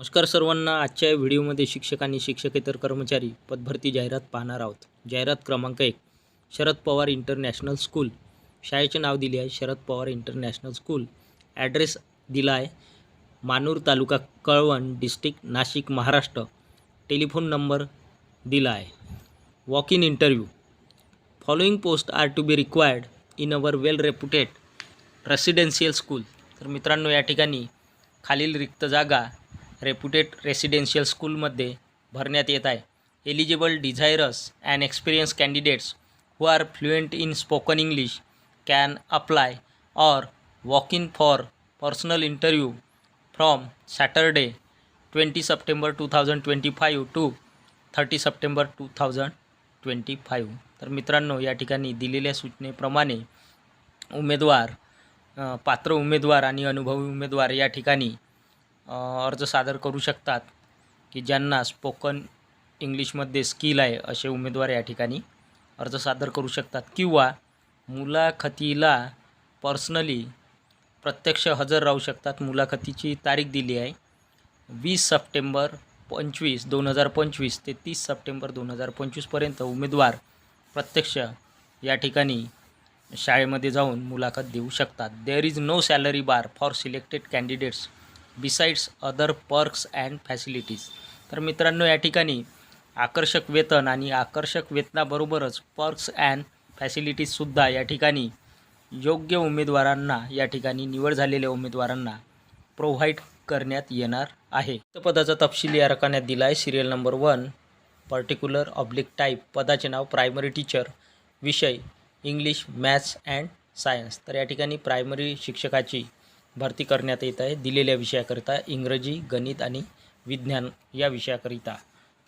नमस्कार सर्वांना आजच्या व्हिडिओमध्ये शिक्षक आणि शिक्षकेतर कर्मचारी पदभरती जाहिरात पाहणार आहोत. जाहिरात क्रमांक एक शरद पवार इंटरनॅशनल स्कूल. शाळेचे नाव दिले आहे Sharad Pawar international school. Address दिला आहे Manur taluka Kalwan district Nashik Maharashtra. Telephone number दिला आहे. Walk in interview. Following post are to be required in our well reputed residential school. तर मित्रांनो या ठिकाणी खालील रिक्त जागा रेप्युटेड रेसिडेन्शियल स्कूलमध्ये भरण्यात येत आहे. Eligible desirous and experience candidates who are fluent in spoken English can apply or walk in for personal interview from Saturday twenty September two thousand twenty five to thirty September two thousand twenty five तर मित्रांनो या ठिकाणी दिलेल्या सूचनेप्रमाणे उमेदवार पात्र उमेदवार आणि अनुभवी उमेदवार या ठिकाणी अर्ज सादर करू शकतात की ज्यांना स्पोकन इंग्लिशमध्ये स्किल आहे असे उमेदवार या ठिकाणी अर्ज सादर करू शकतात. किंवा मुलाखतीला पर्सनली प्रत्यक्ष हजर राहू शकतात. मुलाखतीची तारीख दिली आहे. वीस सप्टेंबर पंचवीस दोन हजार पंचवीस ते तीस सप्टेंबर दोन हजार पंचवीसपर्यंत उमेदवार प्रत्यक्ष या ठिकाणी शाळेमध्ये जाऊन मुलाखत देऊ शकतात. There is no salary bar for selected candidates besides other perks and facilities तर मित्रांनो या ठिकाणी आकर्षक वेतन आणि आकर्षक वेतनाबरोबरच पर्क्स अँड फॅसिलिटीजसुद्धा या ठिकाणी योग्य उमेदवारांना या ठिकाणी निवड झालेल्या उमेदवारांना प्रोव्हाइड करण्यात येणार आहे. पदाचा तपशील या रकान्यात दिला आहे serial number one particular oblique type पदाचे नाव प्रायमरी टीचर विषय इंग्लिश मॅथ्स अँड सायन्स तर या ठिकाणी प्रायमरी शिक्षकाची भरती करण्यात येत आहे. दिलेल्या विषयाकरिता इंग्रजी गणित आणि विज्ञान या विषयाकरिता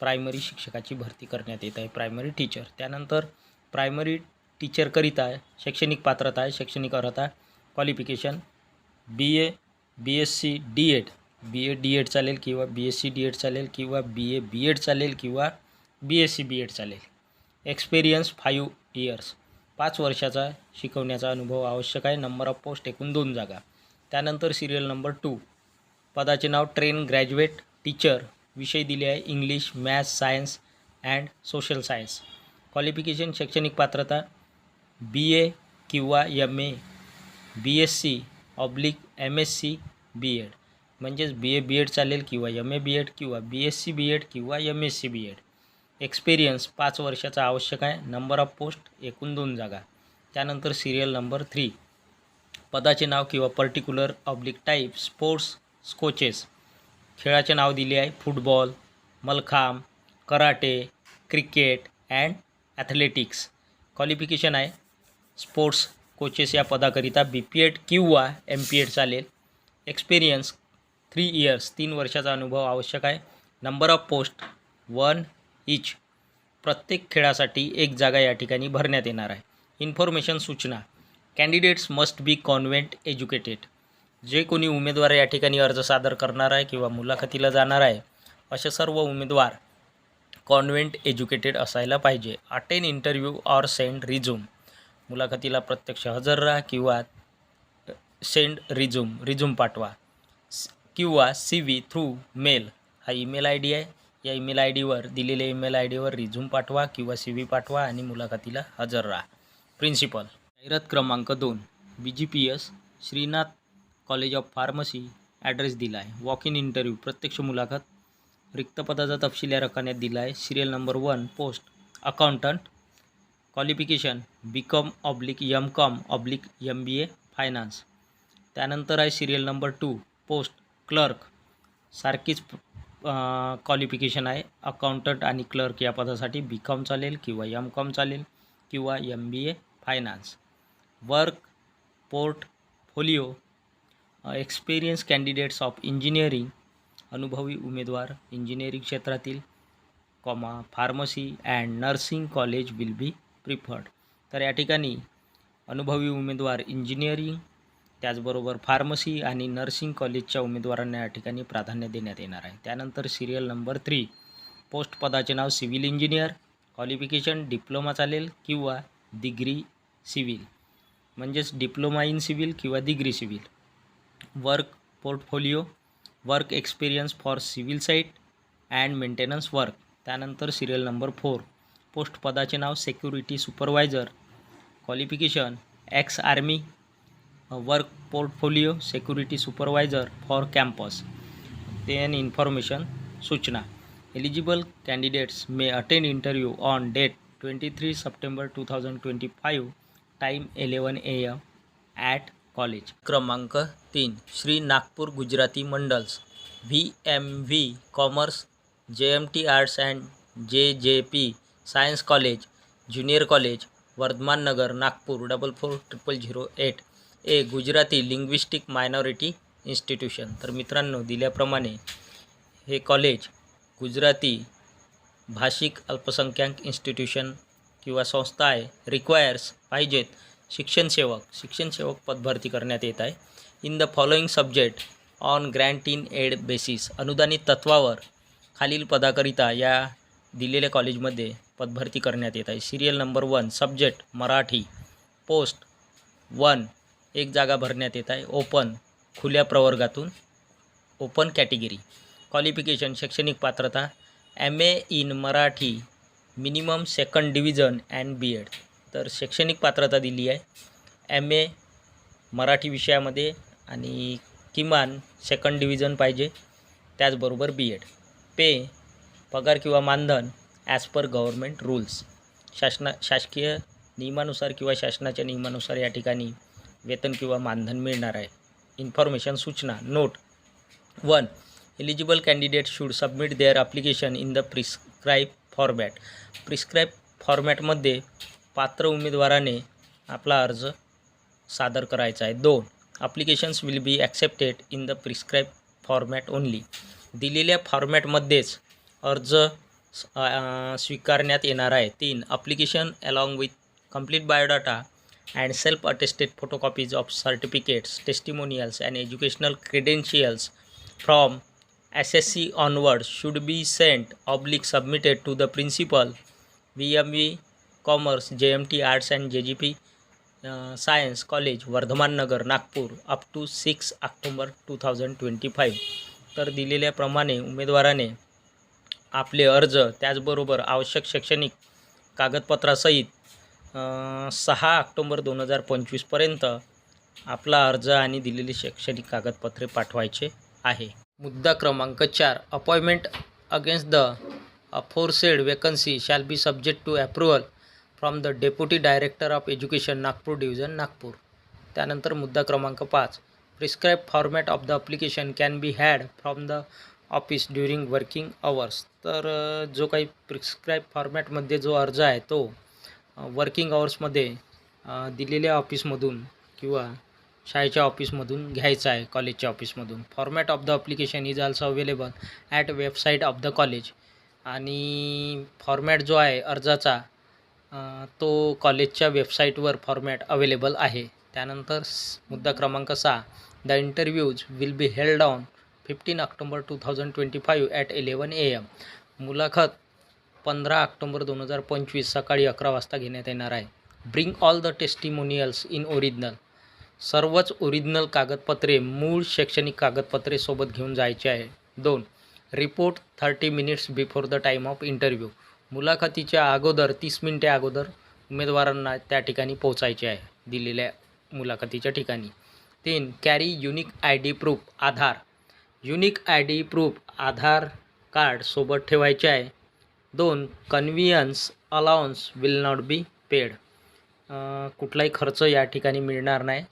प्रायमरी शिक्षकाची भरती करण्यात येत आहे. Primary teacher. त्यानंतर प्रायमरी टीचरकरिता शैक्षणिक पात्रता आहे शैक्षणिक अर्हता qualification B A B S C D Ed B A D Ed चालेल किंवा B S C D Ed चालेल किंवा बी ए बी एड चालेल किंवा B S C B Ed चालेल. एक्सपिरियन्स फाईव्ह इयर्स पाच वर्षाचा शिकवण्याचा अनुभव आवश्यक आहे. नंबर ऑफ पोस्ट एकूण दोन जागा. त्यानंतर सिरियल नंबर टू पदाचे नाव ट्रेन ग्रॅज्युएट टीचर विषय दिले आहे English maths science and social science qualification शैक्षणिक पात्रता बी ए किंवा M A B S C oblique M S C B Ed म्हणजेच बी ए बी एड चालेल किंवा एम ए बी एड किंवा B S C B Ed किंवा M S C B Ed experience पाच वर्षाचा आवश्यक आहे. नंबर ऑफ पोस्ट एकूण दोन जागा. त्यानंतर सिरियल नंबर थ्री पदाचे नाव किंवा particular oblique type sports coaches खेळाचे नाव दिले आहे football mallakhamb karate cricket and athletics qualification आहे स्पोर्ट्स कोचेस या पदाकरिता बी पी एड किंवा एम पी एड चालेल. एक्सपिरियन्स थ्री इयर्स तीन वर्षाचा अनुभव आवश्यक आहे. Number of post one each प्रत्येक खेळासाठी एक जागा या ठिकाणी भरण्यात येणार आहे. इन्फॉर्मेशन सूचना. Candidates must be convent educated जे कोणी उमेदवार या ठिकाणी अर्ज सादर करणार आहे किंवा मुलाखतीला जाणार आहे असे सर्व उमेदवार कॉन्व्हेंट एज्युकेटेड असायला पाहिजे. Attend interview or send resume मुलाखतीला प्रत्यक्ष हजर राहा किंवा सेंड रिझूम रिझूम पाठवा. किंवा सी व्ही थ्रू मेल हा ईमेल आय डी आहे. या ईमेल आय डीवर दिलेल्या ईमेल आय डीवर रिझूम पाठवा किंवा सी व्ही पाठवा आणि मुलाखतीला हजर राहा. प्रिन्सिपल जाहिरात क्रमांक दोन B G P S Shrinath college of pharmacy address दिला आहे वॉक इन इंटरव्ह्यू प्रत्यक्ष मुलाखत. रिक्त पदाचा तपशील या रकान्यात दिला आहे serial number one post accountant. Qualification B com oblique M com oblique M B A finance. त्यानंतर आहे serial number two post clerk. सारखीच क्वालिफिकेशन आहे. अकाउंटंट आणि क्लर्क या पदासाठी बी कॉम चालेल किंवा एम कॉम चालेल किंवा M B A finance. Work portfolio experience candidates of engineering अनुभवी उमेदवार इंजिनिअरिंग क्षेत्रातील comma pharmacy and nursing college will be preferred तर या ठिकाणी अनुभवी उमेदवार इंजिनिअरिंग त्याचबरोबर फार्मसी आणि नर्सिंग कॉलेजच्या उमेदवारांना या ठिकाणी प्राधान्य देण्यात येणार आहे. त्यानंतर सिरियल नंबर थ्री पोस्ट पदाचे नाव सिव्हिल इंजिनियर क्वालिफिकेशन डिप्लोमा चालेल किंवा डिग्री सिव्हिल म्हणजेच डिप्लोमा इन सिव्हिल किंवा degree civil. Work portfolio work experience for civil site and maintenance work त्यानंतर सिरियल नंबर फोर पोस्ट पदाचे नाव security supervisor qualification ex army work portfolio security supervisor for campus. Then information सूचना. Eligible candidates may attend interview on date twenty three September two thousand twenty five time eleven A M at college. क्रमांक तीन Shri Nagpur Gujarati Mandals. V M V commerce J M T arts and J J P science college junior college Vardhaman Nagar Nagpur double four triple zero eight. A Gujarati linguistic minority institution. तर मित्रांनो दिल्याप्रमाणे हे college Gujarati भाषिक अल्पसंख्याक institution किंवा संस्था आहे requires पाहिजेत शिक्षणसेवक. शिक्षणसेवक पदभरती करण्यात येत आहे. In the following subject on grant in aid basis अनुदानित तत्वावर खालील पदाकरिता या दिलेल्या कॉलेजमध्ये पदभरती करण्यात येत आहे. Serial number one subject Marathi. Post one एक जागा भरण्यात येत आहे. ओपन खुल्या प्रवर्गातून. ओपन कॅटेगरी क्वालिफिकेशन शैक्षणिक पात्रता. M A in Marathi. Minimum second division and B Ed. तर शैक्षणिक पात्रता दिली आहे. एम ए मराठी विषयामध्ये आणि किमान सेकंड डिव्हिजन पाहिजे. त्याचबरोबर बी एड. पे पगार किंवा मानधन ॲज पर गव्हर्मेंट रूल्स शासना शासकीय नियमानुसार किंवा शासनाच्या नियमानुसार या ठिकाणी वेतन किंवा मानधन मिळणार आहे. इन्फॉर्मेशन सूचना note one eligible candidate should submit their application in the prescribe format. Prescribe फॉर्मॅटमध्ये पात्र उमेदवाराने आपला अर्ज सादर करायचा आहे. दोन applications will be accepted in the prescribe format only दिलेल्या फॉर्मॅटमध्येच अर्ज स्वीकारण्यात येणार आहे. तीन application along with complete biodata and self attested photocopies of certificates testimonials and educational credentials from S S C onward should be sent oblique submitted to the principal JMT M and commerce J M T arts and J G P science college Vardhaman Nagar Nagpur up to six October two thousand twenty five तर दिलेल्याप्रमाणे उमेदवाराने आपले अर्ज त्याचबरोबर आवश्यक शैक्षणिक कागदपत्रासहित सहा ऑक्टोंबर दोन हजार पंचवीसपर्यंत आपला अर्ज आणि दिलेली शैक्षणिक कागदपत्रे पाठवायचे आहे. मुद्दा क्रमांक चार. Appointment against the aforesaid vacancy shall be subject to approval from the deputy director of education Nagpur division Nagpur त्यानंतर मुद्दा क्रमांक पाच. Prescribe format of the application can be had from the office during working hours तर जो काही prescribe फॉर्मॅटमध्ये जो अर्ज आहे तो वर्किंग आवर्समध्ये दिलेल्या ऑफिसमधून किंवा शाळेच्या ऑफिसमधून घ्यायचा आहे कॉलेजच्या ऑफिसमधून. Format of the application is also available at website of the college आणि फॉर्मॅट जो आहे अर्जाचा तो कॉलेजच्या वेबसाईटवर फॉर्मॅट अवेलेबल आहे. त्यानंतर मुद्दा क्रमांक सहा. The interviews will be held on fifteen October two thousand twenty five at eleven A M मुलाखत पंधरा ऑक्टोंबर दोन हजार पंचवीस सकाळी अकरा वाजता घेण्यात येणार आहे. Bring all the testimonials in original सर्वच ओरिजिनल कागदपत्रे मूळ शैक्षणिक कागदपत्रे सोबत घेऊन जायचे आहे. दोन report thirty minutes before the time of interview मुलाखतीच्या अगोदर तीस मिनिटे अगोदर उमेदवारांना त्या ठिकाणी पोहोचायचे आहे दिलेल्या मुलाखतीच्या ठिकाणी. तीन carry unique I D proof Aadhaar. Unique I D proof Aadhaar card सोबत ठेवायचे आहे. दोन conveyance allowance will not be paid कुठलाही खर्च या ठिकाणी मिळणार नाही.